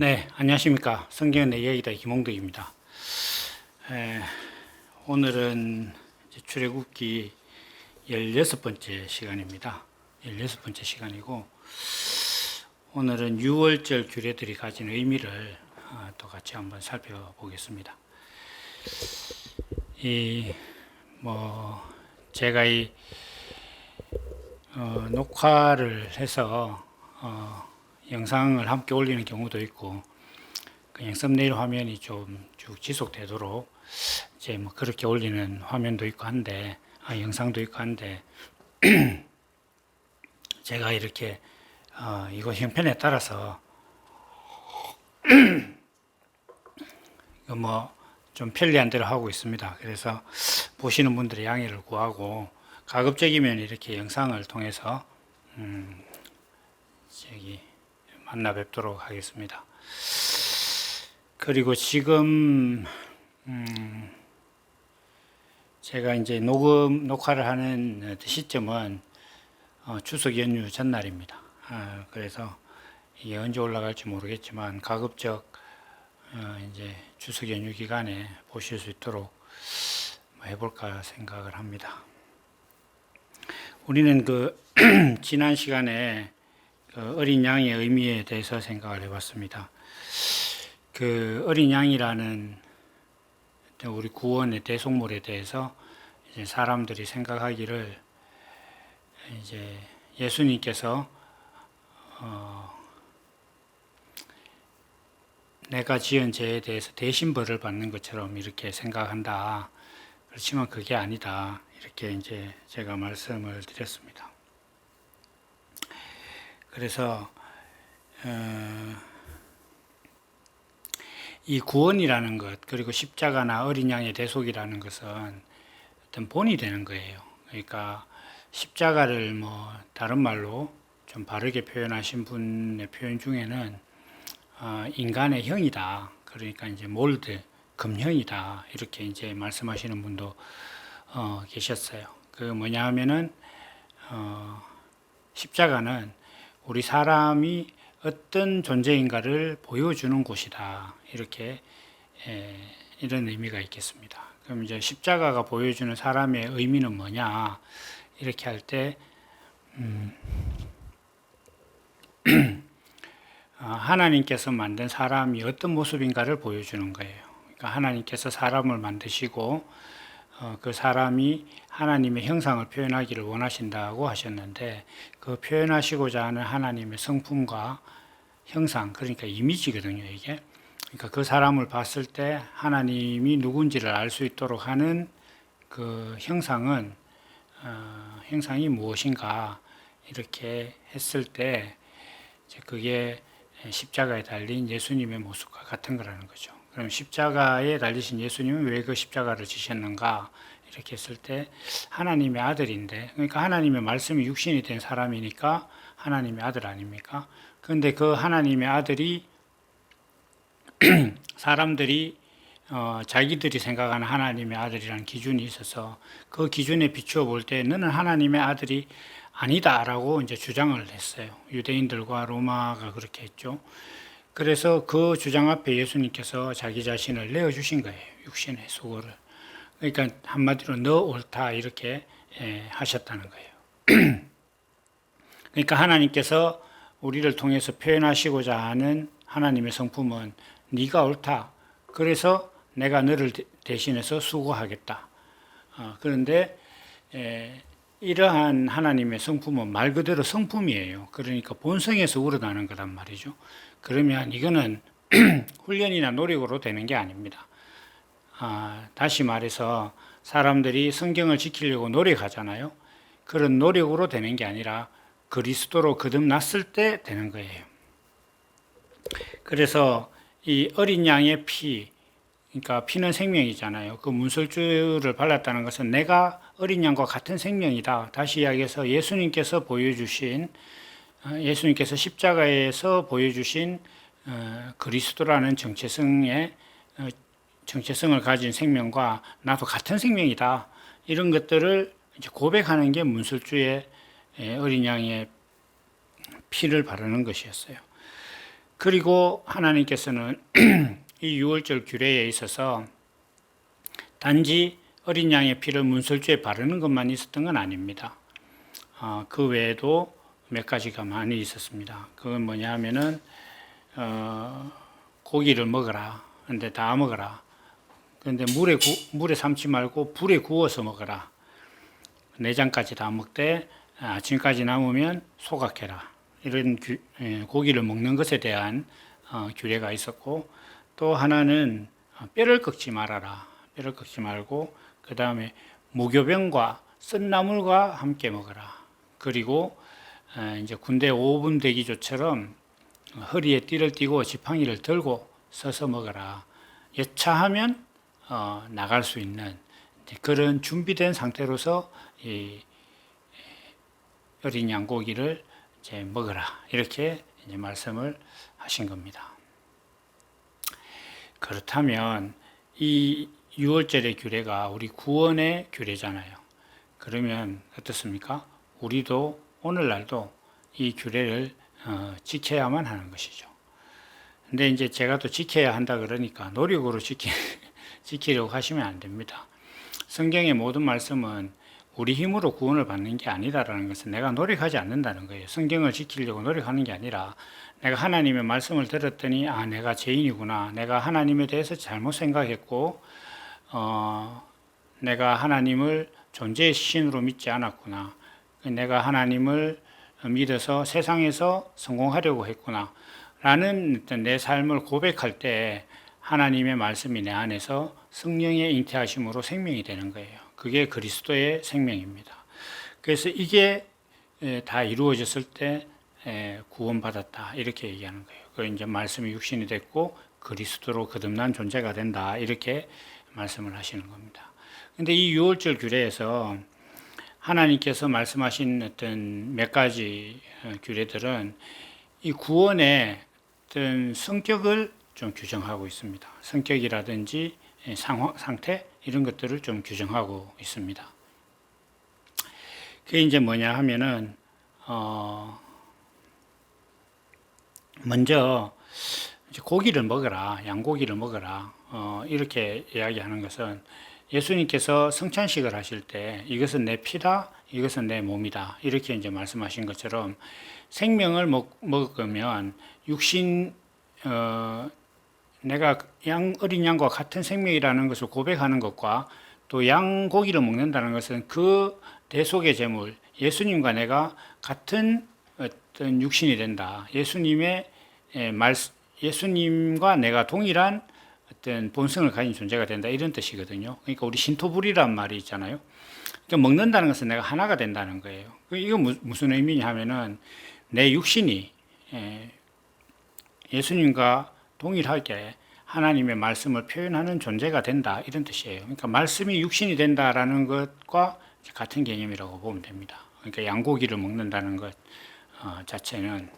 네, 안녕하십니까. 성경의 내 이야기다 김홍덕입니다. 에, 오늘은 출애굽기 16번째 시간입니다. 16번째 시간이고, 오늘은 6월절 규례들이 가진 의미를 어, 또 같이 한번 살펴보겠습니다. 이, 뭐, 제가 이, 어, 녹화를 해서, 어, 영상을 함께 올리는 경우도 있고 그냥 썸네일 화면이 좀 쭉 지속되도록 이제 뭐 그렇게 올리는 화면도 있고 한데 아, 영상도 있고 한데 제가 이렇게 어, 이거 형편에 따라서 뭐 좀 편리한 대로 하고 있습니다. 그래서 보시는 분들의 양해를 구하고 가급적이면 이렇게 영상을 통해서 음, 저기 만나 뵙도록 하겠습니다. 그리고 지금 음 제가 이제 녹음 녹화를 하는 시점은 어 추석 연휴 전날입니다. 아 그래서 이게 언제 올라갈지 모르겠지만 가급적 어 이제 추석 연휴 기간에 보실 수 있도록 뭐 해볼까 생각을 합니다. 우리는 그 지난 시간에 그 어린 양의 의미에 대해서 생각을 해봤습니다. 그 어린 양이라는 우리 구원의 대속물에 대해서 이제 사람들이 생각하기를 이제 예수님께서 어 내가 지은 죄에 대해서 대신 벌을 받는 것처럼 이렇게 생각한다. 그렇지만 그게 아니다. 이렇게 이제 제가 말씀을 드렸습니다. 그래서 어, 이 구원이라는 것 그리고 십자가나 어린 양의 대속이라는 것은 어떤 본이 되는 거예요. 그러니까 십자가를 뭐 다른 말로 좀 바르게 표현하신 분의 표현 중에는 어, 인간의 형이다. 그러니까 이제 몰드 금형이다. 이렇게 이제 말씀하시는 분도 어, 계셨어요. 그 뭐냐 하면은 어, 십자가는 우리 사람이 어떤 존재인가를 보여주는 곳이다. 이렇게 에, 이런 의미가 있겠습니다. 그럼 이제 십자가가 보여주는 사람의 의미는 뭐냐? 이렇게 할 때, 음, 어, 하나님께서 만든 사람이 어떤 모습인가를 보여주는 거예요. 그러니까 하나님께서 사람을 만드시고 어, 그 사람이 하나님의 형상을 표현하기를 원하신다고 하셨는데 그 표현하시고자 하는 하나님의 성품과 형상 그러니까 이미지거든요 이게 그러니까 그 사람을 봤을 때 하나님이 누군지를 알 수 있도록 하는 그 형상은 어, 형상이 무엇인가 이렇게 했을 때 그게 십자가에 달린 예수님의 모습과 같은 거라는 거죠. 그럼 십자가에 달리신 예수님은 왜 그 십자가를 지셨는가? 이렇게 했을 때 하나님의 아들인데, 그러니까 하나님의 말씀이 육신이 된 사람이니까 하나님의 아들 아닙니까? 그런데 그 하나님의 아들이 사람들이 어, 자기들이 생각하는 하나님의 아들이라는 기준이 있어서 그 기준에 비추어 볼 때 너는 하나님의 아들이 아니다라고 이제 주장을 했어요. 유대인들과 로마가 그렇게 했죠. 그래서 그 주장 앞에 예수님께서 자기 자신을 내어주신 거예요. 육신의 수고를. 그러니까 한마디로 너 옳다 이렇게 예, 하셨다는 거예요. 그러니까 하나님께서 우리를 통해서 표현하시고자 하는 하나님의 성품은 네가 옳다. 그래서 내가 너를 대신해서 수고하겠다. 어, 그런데 에, 이러한 하나님의 성품은 말 그대로 성품이에요. 그러니까 본성에서 우러나는 거란 말이죠. 그러면 이거는 훈련이나 노력으로 되는 게 아닙니다. 아, 다시 말해서 사람들이 성경을 지키려고 노력하잖아요. 그런 노력으로 되는 게 아니라 그리스도로 거듭났을 때 되는 거예요. 그래서 이 어린 양의 피, 그러니까 피는 생명이잖아요. 그 문설주를 발랐다는 것은 내가 어린 양과 같은 생명이다. 다시 이야기해서 예수님께서 보여주신 어, 예수님께서 십자가에서 보여주신 어, 그리스도라는 정체성의 어, 정체성을 가진 생명과 나도 같은 생명이다. 이런 것들을 고백하는 게 문설주의 어린 양의 피를 바르는 것이었어요. 그리고 하나님께서는 이 유월절 규례에 있어서 단지 어린 양의 피를 문설주에 바르는 것만 있었던 건 아닙니다. 어, 그 외에도 몇 가지가 많이 있었습니다. 그건 뭐냐 하면은 어, 고기를 먹어라. 근데 다 먹어라. 근데 물에 구, 물에 삶지 말고 불에 구워서 먹어라. 내장까지 다 먹되 아침까지 남으면 소각해라. 이런 규, 예, 고기를 먹는 것에 대한 어, 규례가 있었고 또 하나는 어, 뼈를 꺾지 말아라. 뼈를 꺾지 말고 그 다음에 무교병과 쓴나물과 함께 먹어라. 그리고 어, 이제 군대 5분 대기조처럼 허리에 띠를 띠고 지팡이를 들고 서서 먹어라. 여차하면 어, 나갈 수 있는 그런 준비된 상태로서 이 어린 양고기를 이제 먹어라 이렇게 이제 말씀을 하신 겁니다. 그렇다면 이 유월절의 규례가 우리 구원의 규례잖아요. 그러면 어떻습니까? 우리도 오늘날도 이 규례를 어, 지켜야만 하는 것이죠. 근데 이제 제가 또 지켜야 한다 그러니까 노력으로 지키, 지키려고 하시면 안 됩니다. 성경의 모든 말씀은 우리 힘으로 구원을 받는 게 아니다라는 것은 내가 노력하지 않는다는 거예요. 성경을 지키려고 노력하는 게 아니라 내가 하나님의 말씀을 들었더니 아 내가 죄인이구나. 내가 하나님에 대해서 잘못 생각했고 어, 내가 하나님을 존재의 신으로 믿지 않았구나. 내가 하나님을 믿어서 세상에서 성공하려고 했구나. 라는 내 삶을 고백할 때 하나님의 말씀이 내 안에서 성령의 잉태하심으로 생명이 되는 거예요. 그게 그리스도의 생명입니다. 그래서 이게 다 이루어졌을 때 구원받았다. 이렇게 얘기하는 거예요. 그 이제 말씀이 육신이 됐고 그리스도로 거듭난 존재가 된다. 이렇게 말씀을 하시는 겁니다. 근데 이 유월절 규례에서 하나님께서 말씀하신 어떤 몇 가지 어, 규례들은 이 구원의 어떤 성격을 좀 규정하고 있습니다. 성격이라든지 상황, 상태 이런 것들을 좀 규정하고 있습니다. 그게 이제 뭐냐 하면은 어 먼저 고기를 먹어라, 양고기를 먹어라 어 이렇게 이야기하는 것은 예수님께서 성찬식을 하실 때 이것은 내 피다, 이것은 내 몸이다 이렇게 이제 말씀하신 것처럼 생명을 먹, 먹으면 육신 어, 내가 양 어린 양과 같은 생명이라는 것을 고백하는 것과 또 양고기를 먹는다는 것은 그 대속의 제물 예수님과 내가 같은 어떤 육신이 된다. 예수님의 말 예수님과 내가 동일한 어떤 본성을 가진 존재가 된다 이런 뜻이거든요. 그러니까 우리 신토불이란 말이 있잖아요. 그러니까 먹는다는 것은 내가 하나가 된다는 거예요. 그 이거 무슨 의미냐 하면은 내 육신이 예수님과 동일하게 하나님의 말씀을 표현하는 존재가 된다 이런 뜻이에요. 그러니까 말씀이 육신이 된다라는 것과 같은 개념이라고 보면 됩니다. 그러니까 양고기를 먹는다는 것 어, 자체는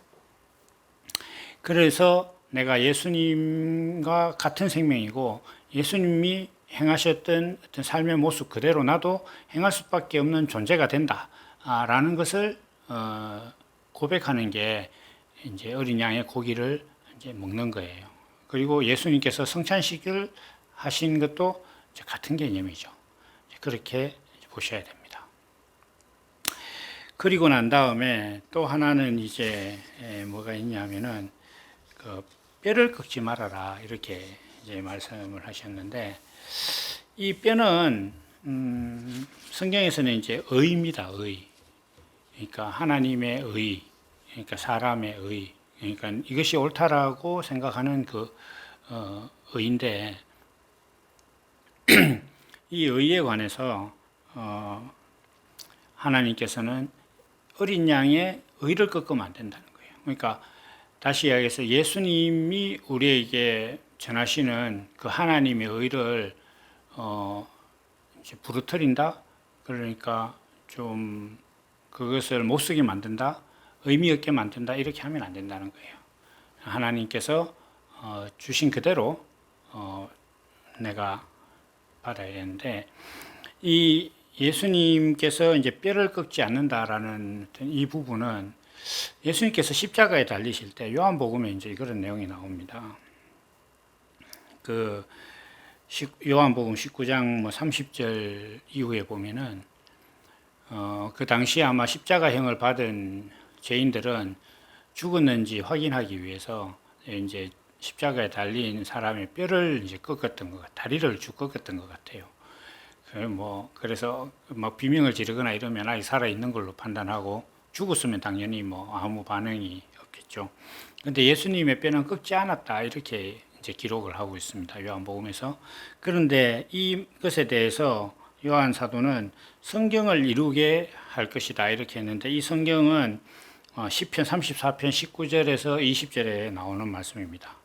그래서 내가 예수님과 같은 생명이고 예수님이 행하셨던 어떤 삶의 모습 그대로 나도 행할 수밖에 없는 존재가 된다라는 것을 어, 고백하는 게 이제 어린 양의 고기를 이제 먹는 거예요. 그리고 예수님께서 성찬식을 하신 것도 같은 개념이죠. 그렇게 보셔야 됩니다. 그리고 난 다음에 또 하나는 이제 뭐가 있냐면은 그 뼈를 꺾지 말아라 이렇게 이제 말씀을 하셨는데 이 뼈는 음 성경에서는 이제 의입니다. 의. 그러니까 하나님의 의, 그러니까 사람의 의. 그러니까 이것이 옳다라고 생각하는 그 어, 의인데 이 의에 관해서 어, 하나님께서는 어린 양의 의를 꺾으면 안 된다는 거예요. 그러니까 다시 이야기해서 예수님이 우리에게 전하시는 그 하나님의 의를 어, 이제 부르트린다. 그러니까 좀 그것을 못 쓰게 만든다. 의미 없게 만든다. 이렇게 하면 안 된다는 거예요. 하나님께서 어, 주신 그대로 어, 내가 받아야 되는데 이 예수님께서 이제 뼈를 꺾지 않는다라는 이 부분은 예수님께서 십자가에 달리실 때 요한복음에 이제 그런 내용이 나옵니다. 그 요한복음 19장 뭐 30절 이후에 보면은 어, 그 당시 아마 십자가형을 받은 죄인들은 죽었는지 확인하기 위해서 이제 십자가에 달린 사람의 뼈를 이제 꺾었던 것. 다리를 쭉 꺾었던 것 같아요. 뭐 그래서 막 비명을 지르거나 이러면 아직 살아 있는 걸로 판단하고 죽었으면 당연히 뭐 아무 반응이 없겠죠. 근데 예수님의 뼈는 꺾지 않았다 이렇게 이제 기록을 하고 있습니다. 요한복음에서. 그런데 이것에 대해서 요한 사도는 성경을 이루게 할 것이다 이렇게 했는데 이 성경은 어, 시편 34편 19절에서 20절에 나오는 말씀입니다.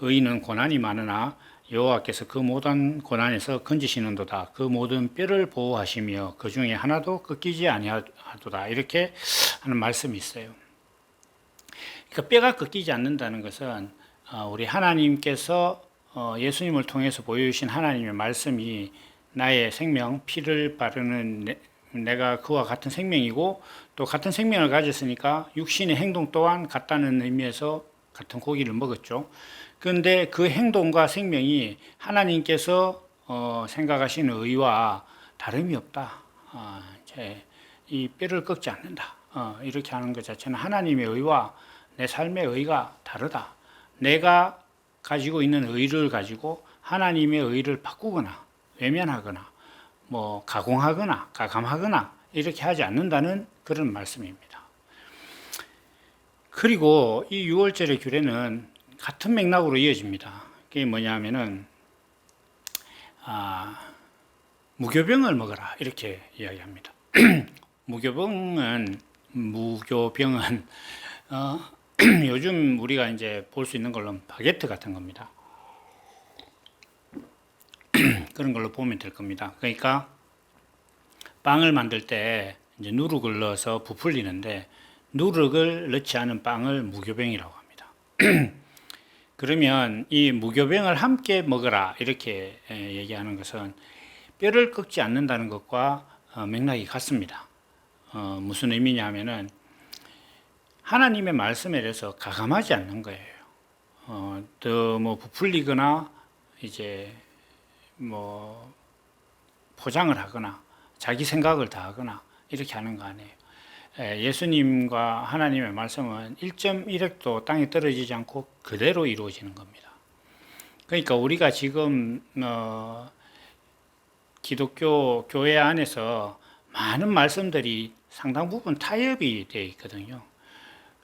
의인은 고난이 많으나 여호와께서 그 모든 고난에서 건지시는도다. 그 모든 뼈를 보호하시며 그 중에 하나도 꺾이지 아니하도다. 이렇게 하는 말씀이 있어요. 그러니까 뼈가 꺾이지 않는다는 것은 어, 우리 하나님께서 어, 예수님을 통해서 보여주신 하나님의 말씀이 나의 생명, 피를 바르는 내가 그와 같은 생명이고 또 같은 생명을 가졌으니까 육신의 행동 또한 같다는 의미에서 같은 고기를 먹었죠. 그런데 그 행동과 생명이 하나님께서 어, 생각하시는 의와 다름이 없다. 어, 이 뼈를 꺾지 않는다. 어, 이렇게 하는 것 자체는 하나님의 의와 내 삶의 의가 다르다. 내가 가지고 있는 의를 가지고 하나님의 의를 바꾸거나 외면하거나 뭐 가공하거나 가감하거나 이렇게 하지 않는다는 그런 말씀입니다. 그리고 이 6월절의 규례는 같은 맥락으로 이어집니다. 그게 뭐냐면은 아, 무교병을 먹어라 이렇게 이야기합니다. 무교병은 무교병은 어, 요즘 우리가 이제 볼 수 있는 걸로 바게트 같은 겁니다. 그런 걸로 보면 될 겁니다. 그러니까 빵을 만들 때 이제 누룩을 넣어서 부풀리는데 누룩을 넣지 않은 빵을 무교병이라고 합니다. 그러면 이 무교병을 함께 먹어라 이렇게 얘기하는 것은 뼈를 꺾지 않는다는 것과 어, 맥락이 같습니다. 어, 무슨 의미냐면은 하나님의 말씀에 대해서 가감하지 않는 거예요. 어, 더뭐 부풀리거나 이제 뭐 포장을 하거나 자기 생각을 다 하거나 이렇게 하는 거 아니에요. 예수님과 하나님의 말씀은 1.1획도 땅에 떨어지지 않고 그대로 이루어지는 겁니다. 그러니까 우리가 지금 어, 기독교 교회 안에서 많은 말씀들이 상당 부분 타협이 되어 있거든요.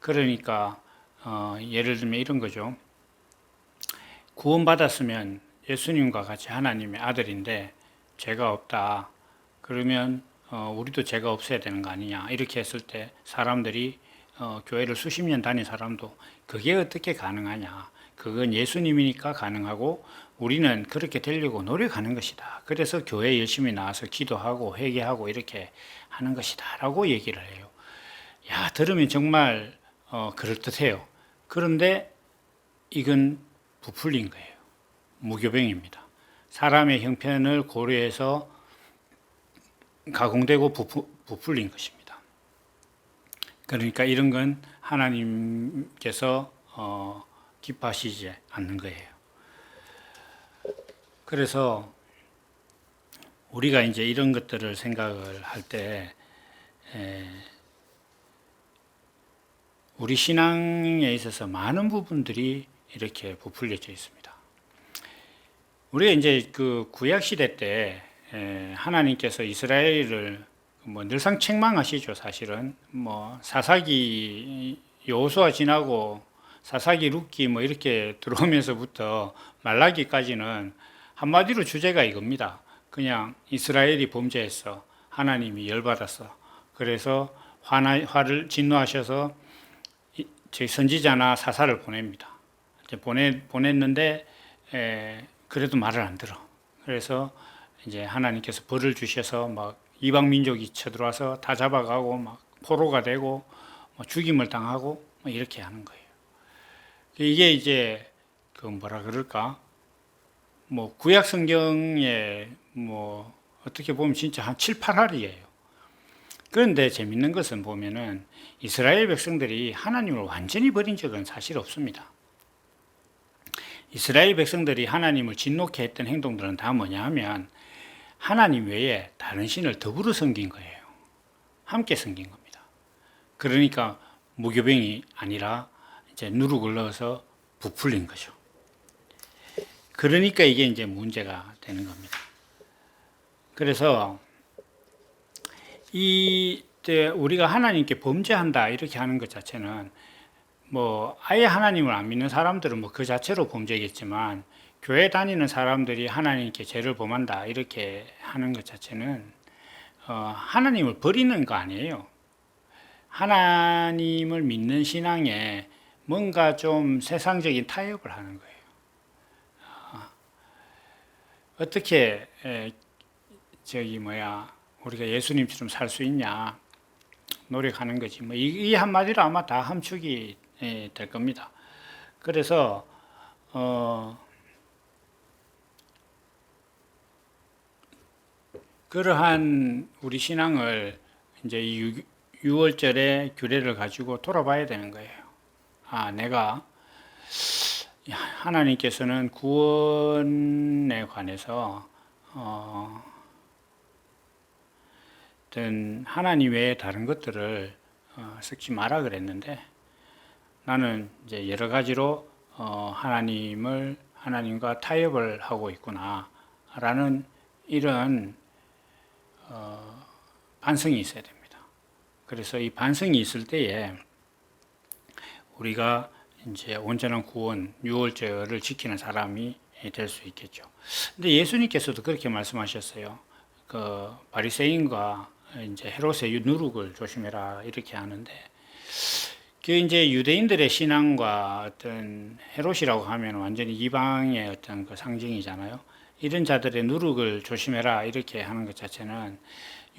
그러니까 어, 예를 들면 이런 거죠. 구원받았으면 예수님과 같이 하나님의 아들인데 죄가 없다. 그러면 어, 우리도 죄가 없어야 되는 거 아니냐 이렇게 했을 때 사람들이 어, 교회를 수십 년 다닌 사람도 그게 어떻게 가능하냐. 그건 예수님이니까 가능하고 우리는 그렇게 되려고 노력하는 것이다. 그래서 교회 열심히 나와서 기도하고 회개하고 이렇게 하는 것이다 라고 얘기를 해요. 야 들으면 정말 어, 그럴듯해요. 그런데 이건 부풀린 거예요. 무교병입니다. 사람의 형편을 고려해서 가공되고 부풀, 린 것입니다. 그러니까 이런 건 하나님께서 어, 기뻐하시지 않는 거예요. 그래서 우리가 이제 이런 것들을 생각을 할 때 우리 신앙에 있어서 많은 부분들이 이렇게 부풀려져 있습니다. 우리가 이제 그 구약 시대 때 예, 하나님께서 이스라엘을 뭐 늘상 책망하시죠, 사실은. 뭐 사사기 여호수아 지나고 사사기 룻기 뭐 이렇게 들어오면서부터 말라기까지는 한마디로 주제가 이겁니다. 그냥 이스라엘이 범죄했어. 하나님이 열받았어. 그래서 화나, 화를 진노하셔서 제 선지자나 사사를 보냅니다. 보내, 보냈는데 에, 그래도 말을 안 들어. 그래서 이제 하나님께서 벌을 주셔서 막 이방 민족이 쳐들어와서 다 잡아가고 막 포로가 되고 뭐 죽임을 당하고 뭐 이렇게 하는 거예요. 이게 이제 그 뭐라 그럴까? 뭐 구약 성경에 뭐 어떻게 보면 진짜 한 7, 8할이에요. 그런데 재밌는 것은 보면은 이스라엘 백성들이 하나님을 완전히 버린 적은 사실 없습니다. 이스라엘 백성들이 하나님을 진노케 했던 행동들은 다 뭐냐 하면 하나님 외에 다른 신을 더불어 섬긴 거예요. 함께 섬긴 겁니다. 그러니까 무교병이 아니라 이제 누룩을 넣어서 부풀린 거죠. 그러니까 이게 이제 문제가 되는 겁니다. 그래서 이때 우리가 하나님께 범죄한다 이렇게 하는 것 자체는 뭐 아예 하나님을 안 믿는 사람들은 뭐 그 자체로 범죄겠지만 교회 다니는 사람들이 하나님께 죄를 범한다 이렇게 하는 것 자체는 어, 하나님을 버리는 거 아니에요. 하나님을 믿는 신앙에 뭔가 좀 세상적인 타협을 하는 거예요. 어, 어떻게 에, 저기 뭐야 우리가 예수님처럼 살 수 있냐 노력하는 거지. 뭐이 한마디로 아마 다 함축이 예, 될 겁니다. 그래서 어, 그러한 우리 신앙을 이제 이 6월절의 규례를 가지고 돌아봐야 되는 거예요. 아, 내가 하나님께서는 구원에 관해서 어, 어떤 하나님 외에 다른 것들을 어, 섞지 마라 그랬는데 나는 이제 여러 가지로 어, 하나님을 하나님과 타협을 하고 있구나라는 이런 어, 반성이 있어야 됩니다. 그래서 이 반성이 있을 때에 우리가 이제 온전한 구원, 유월절을 지키는 사람이 될 수 있겠죠. 근데 예수님께서도 그렇게 말씀하셨어요. 그 바리새인과 이제 헤롯의 누룩을 조심해라 이렇게 하는데 그 이제 유대인들의 신앙과 어떤 헤롯이라고 하면 완전히 이방의 어떤 그 상징이잖아요. 이런 자들의 누룩을 조심해라 이렇게 하는 것 자체는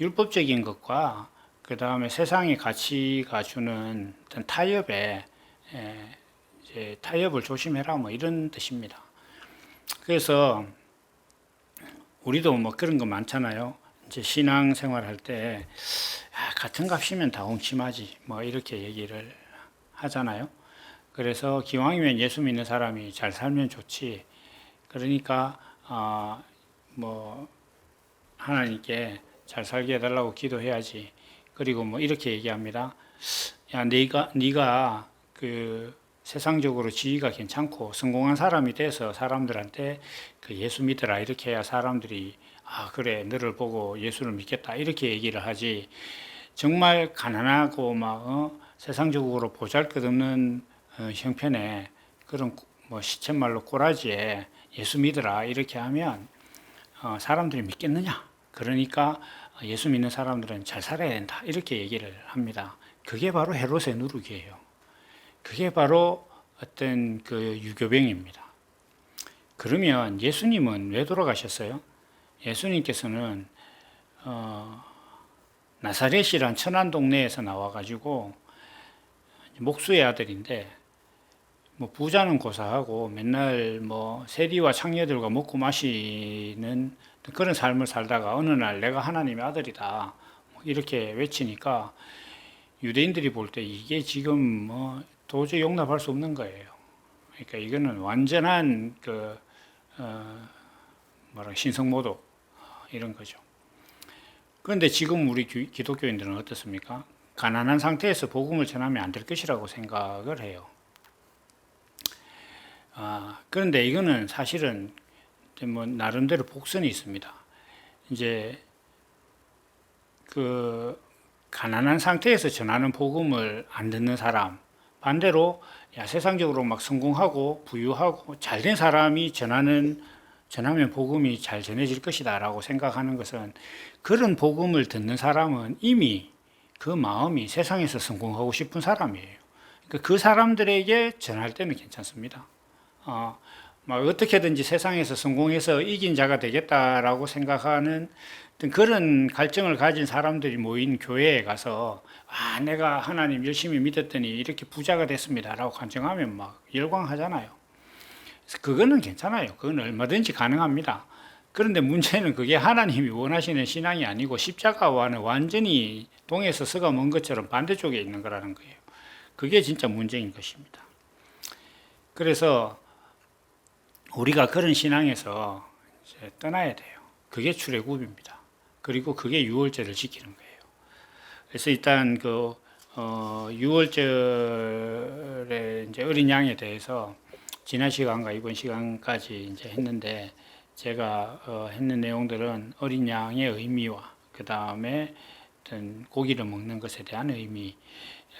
율법적인 것과 그 다음에 세상의 가치가 주는 어떤 타협에 이제 타협을 조심해라 뭐 이런 뜻입니다. 그래서 우리도 뭐 그런 거 많잖아요. 이제 신앙 생활할 때 아, 같은 값이면 다 옹심하지 뭐 이렇게 얘기를 하잖아요. 그래서 기왕이면 예수 믿는 사람이 잘 살면 좋지. 그러니까 어, 뭐 하나님께 잘 살게 해달라고 기도해야지. 그리고 뭐 이렇게 얘기합니다. 야, 네가 네가 그 세상적으로 지위가 괜찮고 성공한 사람이 돼서 사람들한테 그 예수 믿으라 이렇게 해야 사람들이 아 그래 너를 보고 예수를 믿겠다 이렇게 얘기를 하지 정말 가난하고 막 어, 세상적으로 보잘것없는 어, 형편에 그런 뭐 시쳇말로 꼬라지에 예수 믿으라 이렇게 하면 어, 사람들이 믿겠느냐? 그러니까 예수 믿는 사람들은 잘 살아야 된다 이렇게 얘기를 합니다. 그게 바로 헤롯의 누룩이에요. 그게 바로 어떤 그 유교병입니다. 그러면 예수님은 왜 돌아가셨어요? 예수님께서는 어, 나사렛이란 천안 동네에서 나와가지고 목수의 아들인데 뭐 부자는 고사하고 맨날 뭐 세리와 창녀들과 먹고 마시는 그런 삶을 살다가 어느 날 내가 하나님의 아들이다 뭐 이렇게 외치니까 유대인들이 볼 때 이게 지금 뭐 도저히 용납할 수 없는 거예요. 그러니까 이거는 완전한 그 어, 뭐라 신성모독 이런 거죠. 그런데 지금 우리 기독교인들은 어떻습니까? 가난한 상태에서 복음을 전하면 안 될 것이라고 생각을 해요. 아, 그런데 이거는 사실은 뭐 나름대로 복선이 있습니다. 이제 그 가난한 상태에서 전하는 복음을 안 듣는 사람, 반대로 야, 세상적으로 막 성공하고 부유하고 잘 된 사람이 전하는 전하면 복음이 잘 전해질 것이다라고 생각하는 것은 그런 복음을 듣는 사람은 이미 그 마음이 세상에서 성공하고 싶은 사람이에요. 그러니까 그 사람들에게 전할 때는 괜찮습니다. 어, 막 어떻게든지 세상에서 성공해서 이긴 자가 되겠다라고 생각하는 그런 갈증을 가진 사람들이 모인 교회에 가서 아 내가 하나님 열심히 믿었더니 이렇게 부자가 됐습니다라고 간증하면 막 열광하잖아요. 그거는 괜찮아요. 그건 얼마든지 가능합니다. 그런데 문제는 그게 하나님이 원하시는 신앙이 아니고 십자가와는 완전히 동에서 서가 먼 것처럼 반대쪽에 있는 거라는 거예요. 그게 진짜 문제인 것입니다. 그래서 우리가 그런 신앙에서 떠나야 돼요. 그게 출애굽입니다. 그리고 그게 유월절을 지키는 거예요. 그래서 일단 그 어, 유월절에 이제 어린 양에 대해서 지난 시간과 이번 시간까지 이제 했는데 제가 어, 했는 내용들은 어린 양의 의미와 그 다음에 어떤 고기를 먹는 것에 대한 의미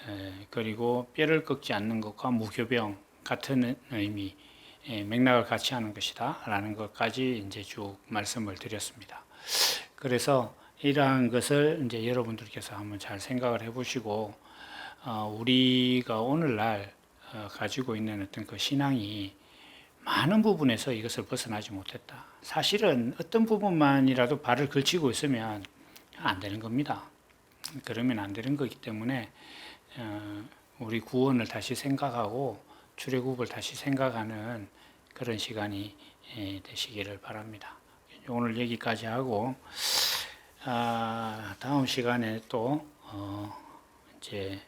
에, 그리고 뼈를 꺾지 않는 것과 무교병 같은 의미 예, 맥락을 같이 하는 것이다라는 것까지 이제 쭉 말씀을 드렸습니다. 그래서 이러한 것을 이제 여러분들께서 한번 잘 생각을 해보시고 어, 우리가 오늘날 어, 가지고 있는 어떤 그 신앙이 많은 부분에서 이것을 벗어나지 못했다. 사실은 어떤 부분만이라도 발을 걸치고 있으면 안 되는 겁니다. 그러면 안 되는 거기 때문에 어, 우리 구원을 다시 생각하고 출애굽을 다시 생각하는 그런 시간이 예, 되시기를 바랍니다. 오늘 여기까지 하고 아, 다음 시간에 또 어, 이제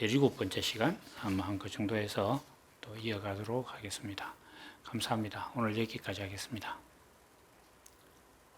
열일곱 번째 시간 아마 한 그 정도에서 또 이어가도록 하겠습니다. 감사합니다. 오늘 여기까지 하겠습니다.